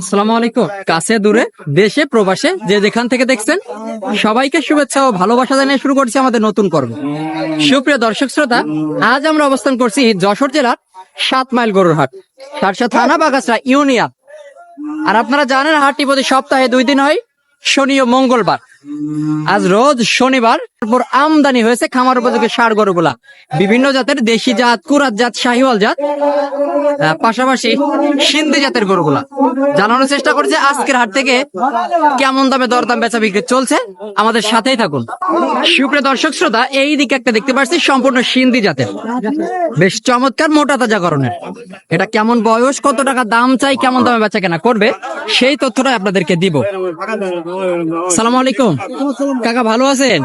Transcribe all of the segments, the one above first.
আসসালামু আলাইকুম। কাছে দূরে, দেশে, প্রবাসে, যে যেখান থেকে দেখছেন, সবাইকে শুভেচ্ছা ও ভালোবাসা জানিয়ে শুরু করছি আমাদের নতুন পর্ব। সুপ্রিয় দর্শক শ্রোতা, আজ আমরা অবস্থান করছি যশোর জেলার সাত মাইল গরুর হাট। সারসা থানা বাগাসরা ইউনিয়ন। আর আপনারা জানেন, হাটটি প্রতি সপ্তাহে দুই দিন হয়, শনি ও মঙ্গলবার। আজ রোজ শনিবার, তারপর আমদানি হয়েছে খামার উপযোগী সার গরুগুলা। বিভিন্ন জাতের দেশি জাত, কুরাত জাত, শাহিওয়াল জাত পাশাপাশি সিন্ধি জাতের গরুগুলা। জানানোর চেষ্টা করছে আজকের হাট থেকে কেমন দামে দরদাম বেচা বিক্রি চলছে, আমাদের সাথেই থাকুন। সুপ্রিয় দর্শক শ্রোতা, এই দিকে একটা দেখতে পাচ্ছি সম্পূর্ণ সিন্ধি জাতের। বেশ চমৎকার মোটা তাজা করণের এটা কেমন বয়স, কত টাকা দাম চাই, কেমন দামে বেচা কেনা করবে, সেই তথ্যটা আপনাদেরকে দিব। সালাম আলাইকুম। কাকা ভালো আছেন?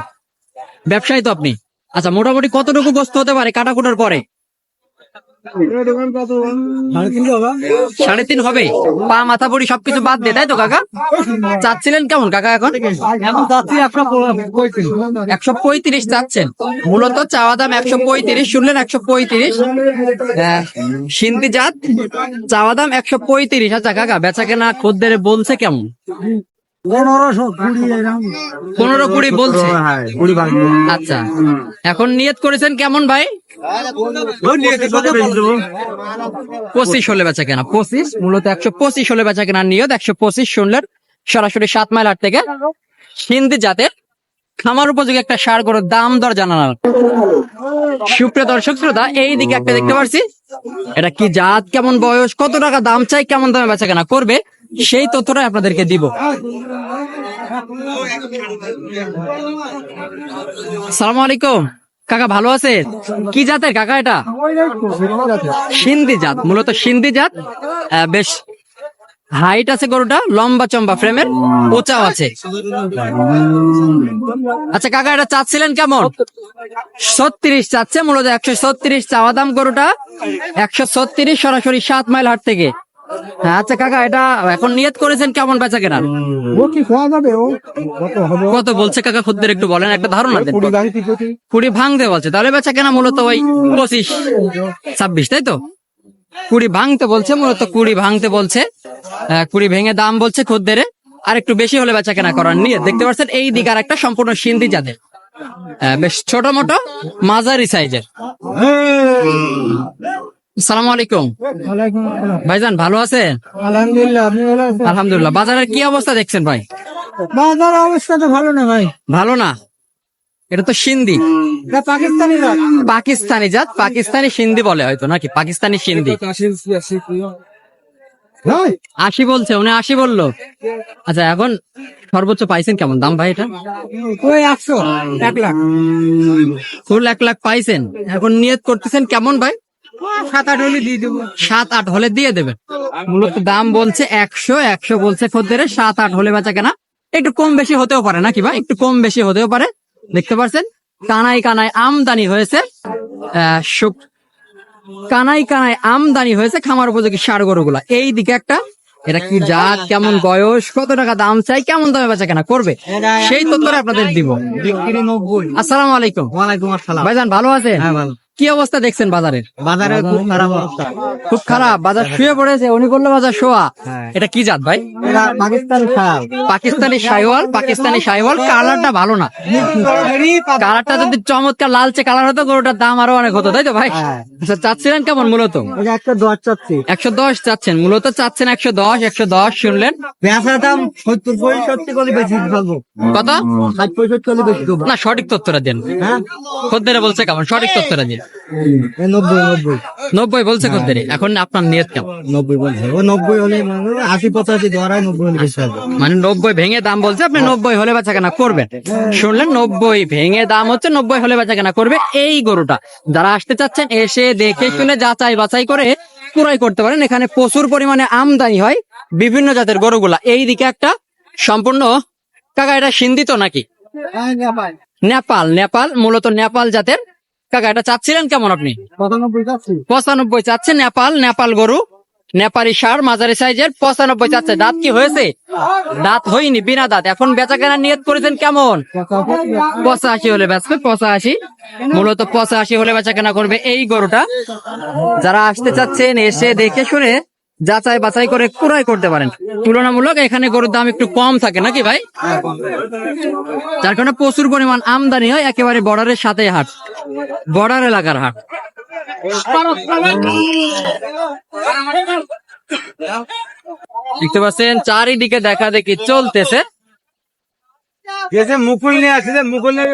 ব্যবসায়ী তো আপনি। আচ্ছা মোটামুটি কতটুকু গোস্ত হতে পারে কাটা কুটার পরে? সাড়ে তিন হবে। পা মাথা বড়ি সবকিছু বাদ দিয়ে তাই তো কাকা? চাচ্ছিলেন কেমন কাকা এখন? একশো পঁয়ত্রিশ। চাচ্ছেন। মূলত চাওয়া দাম একশো পঁয়ত্রিশ শুনলেন একশো পঁয়ত্রিশ? সিন্ধি জাত চাওয়া দাম একশো পঁয়ত্রিশ। আচ্ছা কাকা বেচা কেনা খদ্দের বলছে কেমন? পনেরো কুড়ি বলছে? আচ্ছা। এখন নিয়ত করেছেন কেমন ভাই? পঁচিশ হলে বেচা কেনা পঁচিশ মূলত একশো পঁচিশ হলে বেচা কেনা নিয়ত একশো পঁচিশ শুনলেন সরাসরি সাত মাইল আট থেকে সিন্ধি জাতের খামার উপযোগী একটা সার গরুর দাম দর জানানো সুপ্রিয় দর্শক শ্রোতা এই দিকে একটা দেখতে পারছি। এটা কি জাত কেমন বয়স কত টাকা দাম চাই কেমন দামে বেচা কেনা করবে? সেই তথ্যটা আপনাদেরকে দিব। সালাম আলাইকুম। কাকা, ভালো আছে কি জাতের কাকা এটা? সিন্ধি জাত, মূলত সিন্ধি জাত। বেশ হাইট আছে গরুটা, লম্বা চম্বা ফ্রেমের উঁচাও আছে। আচ্ছা কাকা, এটা চাচ্ছিলেন কেমন? ছত্রিশ চাচ্ছে, মূলত একশো ছত্রিশ চাওয়া দাম গরুটা। একশো ছত্রিশ সরাসরি সাত মাইল হাট থেকে। আচ্ছা কাকা এটা এখন নিয়ত করেছেন কেমন বেচা কেনার ও কি খাওয়া যাবে? ও কত হবে? কত বলছে কাকা খদ্দের একটু বলেন একটা ধারণা দেন কুড়ি ভাঙতে বলছে তাহলে বেচা কেনা মূলত ওই পঁচিশ ছাব্বিশ তাই তো? কুড়ি ভাঙতে বলছে মূলত কুড়ি ভাঙতে বলছে। কুড়ি ভেঙে দাম বলছে খদ্দের। আর একটু বেশি হলে বেচা কেনা করার নিয়ে দেখতে পাচ্ছেন এই দিক আর একটা সম্পূর্ণ সিন্ধি আহ, বেশ ছোট মোটো মাঝারি সাইজের। সালাম আলাইকুম। ভাইজান ভালো আছেন? আলহামদুলিল্লাহ আপনি ভালো আছেন? আলহামদুলিল্লাহ। বাজারের কি অবস্থা দেখছেন ভাই? বাজার অবস্থা তো ভালো না ভাই। ভালো না? এটা তো সিন্ধি। পাকিস্তানি না পাকিস্তানি জাত পাকিস্তানি সিন্ধি বলে হয়তো নাকি? পাকিস্তানি সিন্ধি। আশি বলছে উনি আশি বলল। আচ্ছা এখন সর্বোচ্চ পাইছেন কেমন? দাম ভাই এটা? ওই একশো এক লাখ। ফুল এক লাখ পাইছেন। এখন নিয়ত করতেছেন কেমন ভাই? সাত আট হলে দিয়ে দেবো। সাত আট হলে দিয়ে দেবেন। মূলত দাম বলছে একশো একশো বলছে খদ্দের সাত আট হলে বেচা কেনা। একটু কম বেশি হতেও পারে নাকি ভাই? একটু কম বেশি হতেও পারে। দেখতে পাচ্ছেন কানাই কানাই আমদানি হয়েছে। কানাই কানাই আমদানি হয়েছে খামার উপযোগী সার গরুগুলা। এই দিকে একটা এটা কি জাত কেমন বয়স কত টাকা দাম চাই কেমন দামে বেচা কেনা করবে? সেই তথ্যটা আপনাদের দিব। আসসালামু আলাইকুম। ওয়ালাইকুম আসসালাম। ভাইজান ভালো আছে হ্যাঁ ভালো। কি অবস্থা দেখছেন বাজারের? বাজারে খুব খারাপ অবস্থা। খুব খারাপ বাজার শুয়ে পড়েছে উনি করল বাজার শোয়া। হ্যাঁ। এটা কি জাত ভাই? পাকিস্তানি খারাপ পাকিস্তানি শাইওয়াল পাকিস্তানি শাইওয়াল কালারটা ভালো না। কালারটা যদি চমৎকার লালচে কালার হতো গরুটার দাম আরও অনেক হতো তাই তো ভাই? হ্যাঁ। আচ্ছা চাচ্ছিলেন কেমন মূলত? একটা দশ চাচ্ছি। একশো দশ চাচ্ছেন মূলত চাচ্ছেন একশো দশ একশো দশ শুনলেন? পেঁয়াজের দাম সত্তর পঁয়ষট্টি করে বেশি কত? ষাট পঁয়ষট্টি করে বেশি না সঠিক তথ্যটা দেন। হ্যাঁ? খদ্দের বলছে কেমন? সঠিক তথ্যটা দিন। নব্বই বলছে খদ্দের এখন আপনার নিয়ত কেমন? নব্বই বলছে। ও নব্বই হলে মানে আশি পঁচাশি ধরায় নব্বই হলে বেশি হবে। মানে নব্বই ভেঙে দাম বলছে আপনি নব্বই হলে বেচা কেনা করবেন। শুনলেন নব্বই ভেঙে দাম হচ্ছে নব্বই হলে বেচা কেনা করবে এই গরুটা। যারা আসতে চাচ্ছেন এসে দেখে শুনে যাচাই বাছাই করে ক্রয় করতে পারেন। এখানে প্রচুর পরিমাণে আমদানি হয় বিভিন্ন জাতের গরুগুলা। এই দিকে একটা সম্পূর্ণ কাকা এটা সিন্ধি তো নাকি নেপাল নেপাল মূলত নেপাল জাতের কাকা এটা চাচ্ছিলেন কেমন আপনি? পঁচানব্বই চাচ্ছি। পঁচানব্বই চাচ্ছে নেপাল নেপাল গরু নেপালি সার মাঝারি সাইজের পঁচানব্বই চাচ্ছে। দাঁত কি হয়েছে? দাঁত হয়নি বিনা দাঁত। এখন বেচা কেনা নিয়ত করেছেন কেমন? পঁচাশি হলে বেচবে পঁচাশি। মূলত পঁচাশি হলে বেচা কেনা করবে এই গরুটা। যারা আসতে চাচ্ছেন এসে দেখে শুনে যাচাই বাছাই করে ক্রয় করতে পারেন। তুলনামূলক এখানে গরুর দাম একটু কম থাকে নাকি ভাই? যার কারণে প্রচুর পরিমাণ আমদানি হয় একেবারে বর্ডারের সাথে হাট। বর্ডার এলাকার হাট। দেখতে পাচ্ছেন চারিদিকে দেখা দেখি চলতেছে। মুকুল নিয়ে আসছে মুকুল নিয়ে